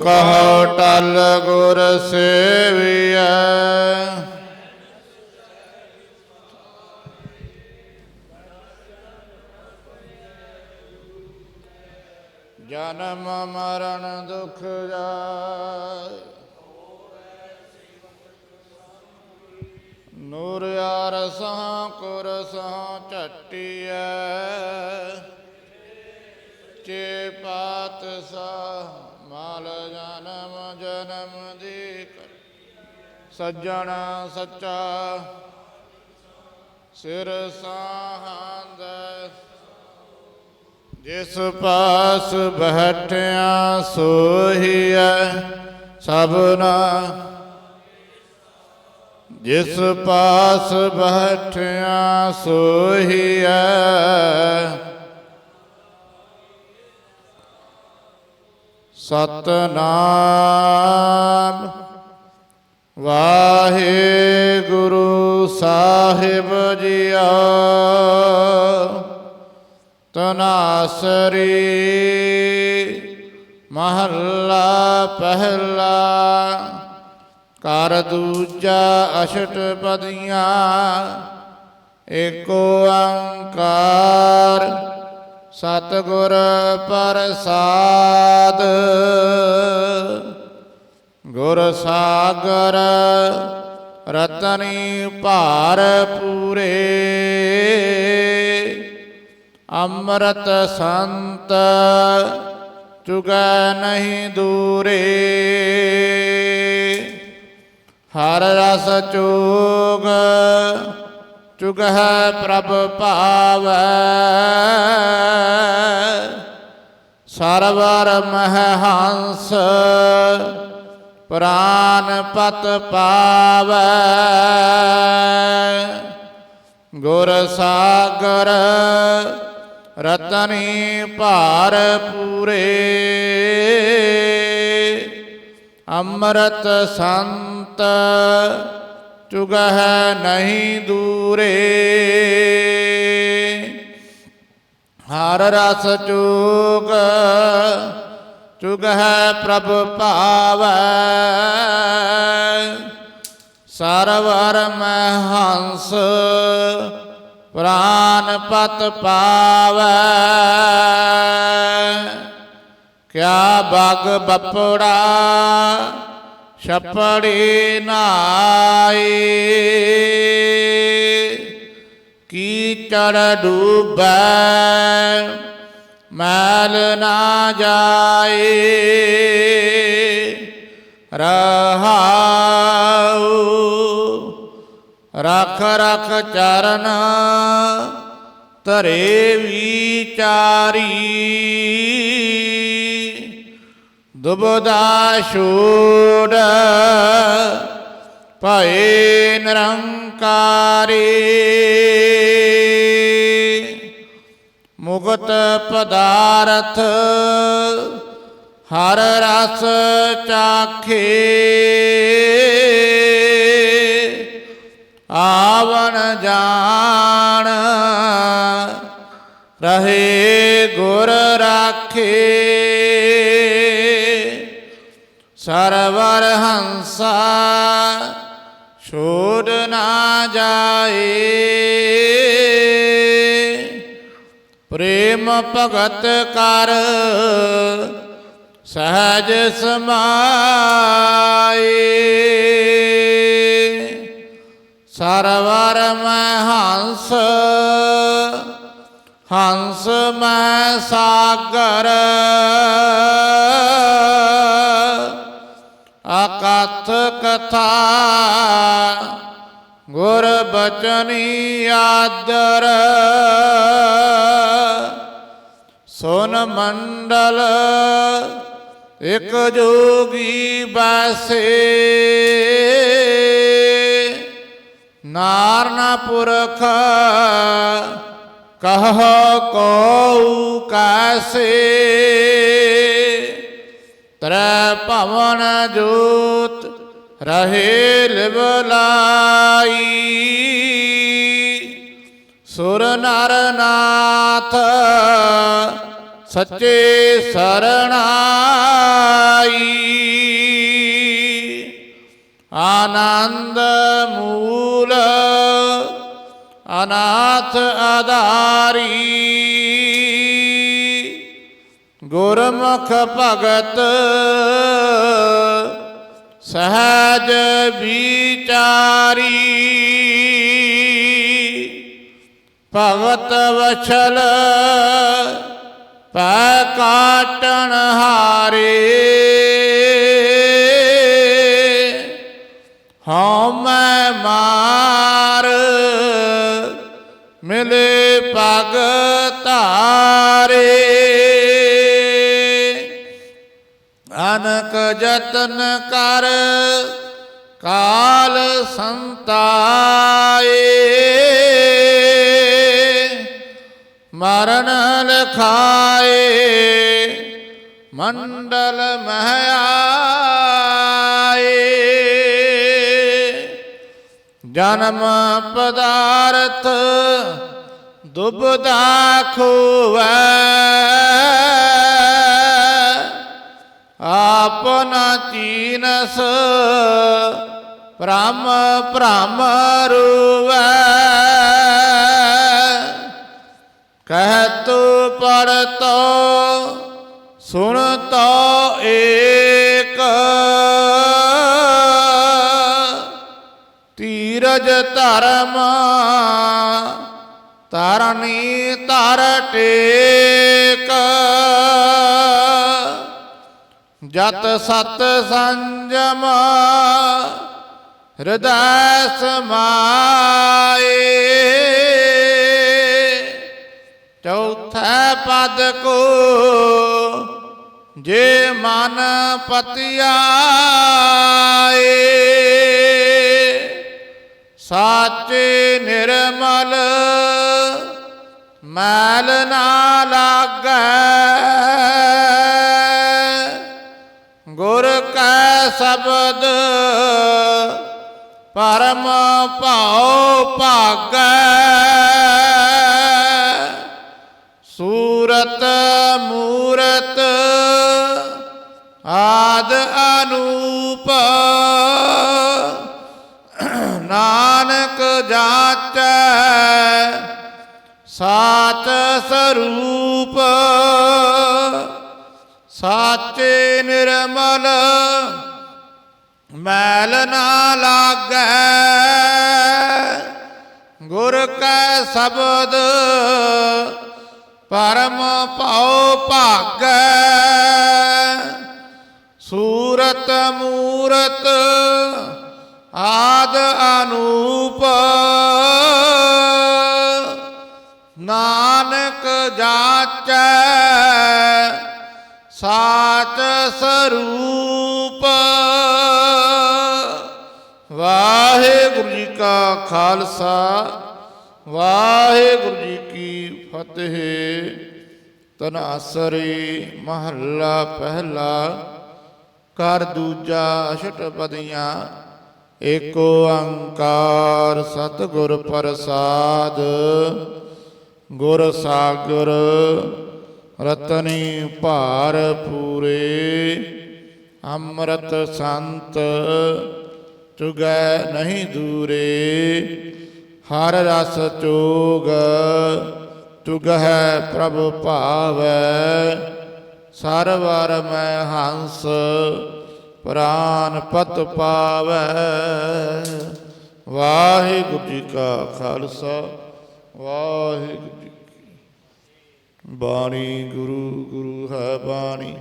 ਕਹੋ ਟਲ ਗੁਰ ਸੇਵੀਐ। ਜਨਮ ਮਰਨ ਦੁਖ ਜਾਇ ਨੂਰ ਯਾਰ ਸਾਂ ਕੁਰ ਸਾਂ ਝਟੀਐ। ਸੱਜਣ ਸੱਚਾ। ਸਿਰ ਸਾਹੰਦ। ਜਿਸ ਪਾਸ ਬਹਿਠਿਆ ਸੋਹੀਐ ਸਭਨਾ ਜਿਸ ਪਾਸ ਬਹਿਠਿਆ ਸੋਹੀਐ ਸਤਨਾਮ। ਵਾਹਿਗੁਰੂ ਸਾਹਿਬ ਜੀਓ ਤਨਾਸਰੀ ਮਹੱਲਾ ਪਹਿਲਾ ਕਰ ਦੂਜਾ ਅਸ਼ਟ ਪਦੀਆਂ ਏਕੋ ਓੰਕਾਰ ਸਤਿਗੁਰ ਪ੍ਰਸਾਦ। ਗੁਰ ਸਾਗਰ ਰਤਨੀ ਭਾਰ ਪੂਰੇ। ਅੰਮ੍ਰਿਤ ਸੰਤ ਚੁਗੈ ਨਹੀਂ ਦੂਰੇ। ਹਰ ਰਸ ਚੋਗ ਚੁਗਹਿ ਪ੍ਰਭ ਭਾਵੈ। ਸਰਵਰ ਮਹ ਹੰਸ ਪ੍ਰਾਨ ਪਤ ਪਾਵੈ। ਗੁਰ ਸਾਗਰ ਰਤਨੀ ਭਾਰ ਪੂਰੇ। ਅੰਮ੍ਰਿਤ ਸੰਤ ਚੁਗਹ ਨਹੀਂ ਦੂਰੇ। ਹਰ ਰਸ ਚੁਗ ਚੁਗਹਿ ਪ੍ਰਭ ਭਾਵੈ। ਸਰਵਰ ਮੈਂ ਹੰਸ ਪ੍ਰਾਨ ਪਤ ਪਾਵੈ। ਕਿਆ ਬਗ ਬਪੜਾ ਛਪੜੀ ਨਾਈ। ਕੀ ਚੜ ਡੂਬੈ ਮੈਲ ਨਾ ਜਾਏ ਰਹਾਉ ਰਖ ਰਖ ਚਰਨ ਧਰੇ ਵਿਚਾਰੀ। ਦੁਬਦਾ ਛੋੜ ਭਏ ਨਿਰੰਕਾਰੀ। ਮੁਕਤ ਪਦਾਰਥ, ਹਰ ਰਸ ਚਾਖੇ। ਆਵਣ ਜਾਣ, ਰਹੇ ਗੁਰ ਰਾਖੇ। ਸਰਵਰ ਹੰਸਾ, ਛੋੜ ਨਾ ਜਾਏ। ਪ੍ਰੇਮ ਭਗਤ ਕਰ ਸਹਜ ਸਮਾਏ। ਸਰਵਰ ਮੈਂ ਹੰਸ ਹੰਸ ਮੈਂ ਸਾਗਰ। ਅਕਥ ਕਥਾ ਗੁਰ ਬਚਨੀ ਆਦਰ। ਸੁਨ ਮੰਡਲ, ਇਕ ਜੋਗੀ ਬਾਸੇ। ਨਾਰਨਾ ਪੁਰਖ ਕਹ ਕੋ ਕਾਸੇ। ਤ੍ਰੈ ਭਵਨ ਜੋਤ, ਰਹੇ ਲਿਵਲਾਈ ਸੁਰ ਨਰ ਨਾਥ ਸੱਚੇ ਸਰਣਾਈ ਆਨੰਦ ਮੂਲ ਅਨਾਥ ਆਧਾਰੀ ਗੁਰਮੁਖ ਭਗਤ ਸਹਜ ਵਿਚਾਰੀ। ਭਗਤ ਵਛਲ ਪੈ ਕਾਟਣ ਹਾਰੇ। ਹਉ ਮੈਂ ਮਾਰ, ਮਿਲੇ ਪਗ ਧਾਰੇ। ਅਨਕ ਜਤਨ ਕਰ, ਕਾਲ ਸੰਤਾਏ। ਮਰਨ ਲਖਾਏ ਮੰਡਲ ਮਹਿਆਏ। ਜਨਮ ਪਦਾਰਥ ਦੁਬਦਾ ਖੋਵੈ। ਆਪਨਾ ਚੀਨਸ ਭ੍ਰਮ ਭ੍ਰਮ ਰੂਵੈ। ਤੀਰਜ ਧਰਮ। ਤਰਨੀ ਤਰ ਟੇਕ। ਜਤ ਸਤ ਸੰਜਮ ਹਿਰਦੈ ਸਮਾਏ। ਚੌਥਾ ਪਦ ਕੋ ਜੇ ਮਨ ਪਤਿਆਏ। ਸਾਚੇ ਨਿਰਮਲ, ਮੈਲ ਨਾ ਲਾਗੈ। ਗੁਰ ਕੈ ਸ਼ਬਦ, ਪਰਮ ਭਾਉ ਭਾਗੈ। ਸੂਰਤ, ਮੂਰਤ, ਆਦ ਅਨੂਪ ਨਾਨਕ ਜਾਚੈ। ਸਾਚ ਸਰੂਪ, ਸਾਚੇ ਨਿਰਮਲ, ਮੈਲ ਨਾ ਲਾਗੈ। ਗੁਰ ਕੈ ਸ਼ਬਦ, ਪਰਮ ਭਾਉ ਭਾਗੈ। ਸੂਰਤ ਮੂਰਤ ਆਦ ਅਨੂਪ ਨਾਨਕ ਜਾਚੈ ਸਾਚ ਸਰੂਪ। ਵਾਹਿਗੁਰੂ ਜੀ ਕਾ ਖਾਲਸਾ, ਵਾਹਿਗੁਰੂ ਜੀ ਕੀ ਫਤਿਹ। ਤਨਾਸਰੀ ਮਹੱਲਾ ਪਹਿਲਾ ਕਰ ਦੂਜਾ ਅਸ਼ਟਪਦੀਆਂ ਏਕ ਓੰਕਾਰ ਸਤਿਗੁਰ ਪ੍ਰਸਾਦ, ਗੁਰ ਸਾਗਰ ਰਤਨੀ ਭਾਰ ਪੂਰੇ, ਅੰਮ੍ਰਿਤ ਸੰਤ ਚੁਗੈ ਨਹੀਂ ਦੂਰੇ, ਹਰ ਰਸ ਚੋਗ ਚੁਗਹਿ ਪ੍ਰਭ ਭਾਵੈ ਸਰਵਰ ਮੈਂ ਹੰਸ ਪ੍ਰਾਨ ਪਤ ਪਾਵੈ। ਵਾਹਿਗੁਰੂ ਜੀ ਕਾ ਖਾਲਸਾ, ਵਾਹਿਗੁਰੂ ਜੀ ਕੀ ਬਾਣੀ, ਗੁਰੂ ਗੁਰੂ ਹੈ ਬਾਣੀ।